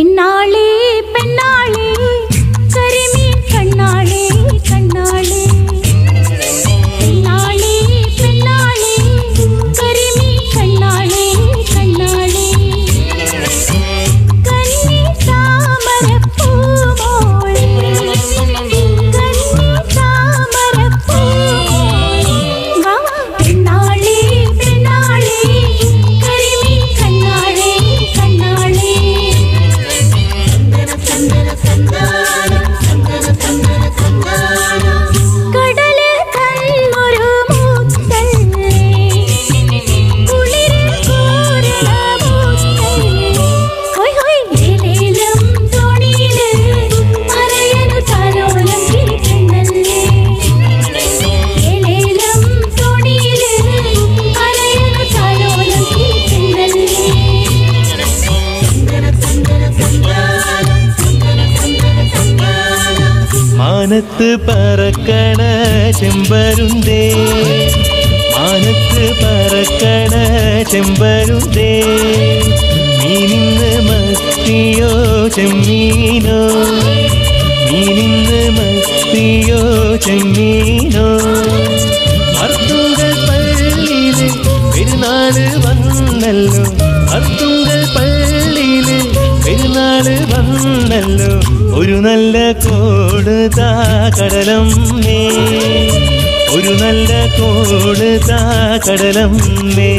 பெண்ணாளே பெண்ணாளே. മാനത്ത് പറക്കണ ചെമ്പരുന്തേ. മാനത്ത് പറക്കണ ചെമ്പരുന്തേ. മീനിന്ന് മത്തിയോ ചെമ്മീനോ? മീനിന്ന് മത്തിയോ ചെമ്മീനോ? അർത്തുങ്കൽ പള്ളിയിൽ പെരുന്നാൾ വന്നല്ലോ. അർത്തുങ്കൽ പള്ളിയിൽ പെരുന്നാൾ വന്നല്ലോ. ഒരു നല്ല കോടുതാ കടലം മേ. ഒരു നല്ല കോടുതാ കടലം നേ